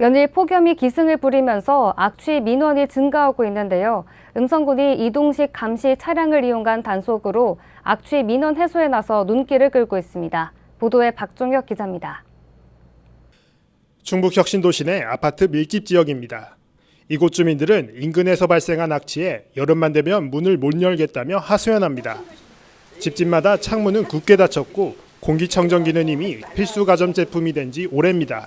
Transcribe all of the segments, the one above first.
연일 폭염이 기승을 부리면서 악취 민원이 증가하고 있는데요. 음성군이 이동식 감시 차량을 이용한 단속으로 악취 민원 해소에 나서 눈길을 끌고 있습니다. 보도에 박종혁 기자입니다. 충북 혁신도 시 내 아파트 밀집 지역입니다. 이곳 주민들은 인근에서 발생한 악취에 여름만 되면 문을 못 열겠다며 하소연합니다. 집집마다 창문은 굳게 닫혔고 공기청정기는 이미 필수 가전 제품이 된 지 오래입니다.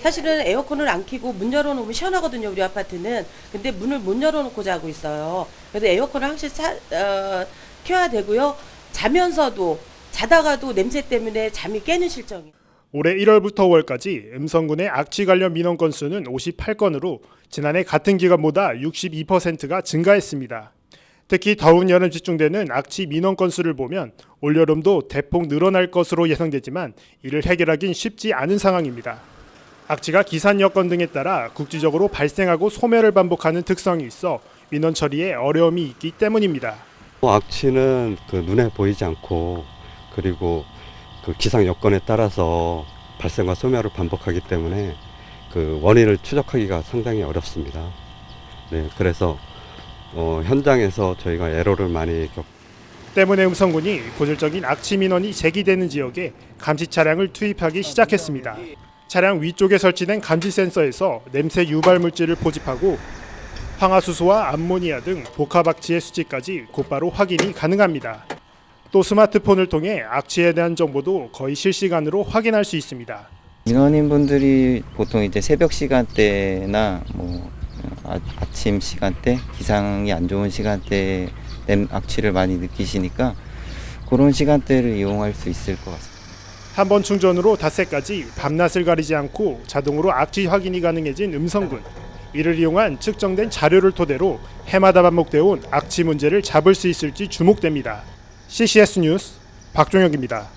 사실은 에어컨을 안 켜고 문 열어놓으면 시원하거든요 우리 아파트는 근데 문을 못 열어놓고 자고 있어요 그래서 에어컨을 항상 차, 어, 켜야 되고요 자면서도 자다가도 냄새 때문에 잠이 깨는 실정이에요 올해 1월부터 5월까지 음성군의 악취 관련 민원 건수는 58건으로 지난해 같은 기간보다 62%가 증가했습니다. 특히 더운 여름 집중되는 악취 민원 건수를 보면 올여름도 대폭 늘어날 것으로 예상되지만 이를 해결하긴 쉽지 않은 상황입니다. 악취가 기산 여건 등에 따라 국지적으로 발생하고 소멸을 반복하는 특성이 있어 민원 처리에 어려움이 있기 때문입니다. 뭐 악취는 그 눈에 보이지 않고 그리고 그 기상 여건에 따라서 발생과 소멸을 반복하기 때문에 그 원인을 추적하기가 상당히 어렵습니다. 네, 그래서 어, 현장에서 저희가 에러를 많이 겪. 때문에 음성군이 고질적인 악취 민원이 제기되는 지역에 감시 차량을 투입하기 시작했습니다. 차량 위쪽에 설치된 감지 센서에서 냄새 유발 물질을 포집하고 황화수소와 암모니아 등 복합 악취의 수치까지 곧바로 확인이 가능합니다. 또 스마트폰을 통해 악취에 대한 정보도 거의 실시간으로 확인할 수 있습니다. 민원인분들이 보통 이제 새벽 시간대나 뭐 아, 아침 시간대 기상이 안 좋은 시간대에 냄 악취를 많이 느끼시니까 그런 시간대를 이용할 수 있을 것 같습니다. 한 번 충전으로 닷새까지 밤낮을 가리지 않고 자동으로 악취 확인이 가능해진 음성군. 이를 이용한 측정된 자료를 토대로 해마다 반복되어 온 악취 문제를 잡을 수 있을지 주목됩니다. CCS 뉴스 박종혁입니다.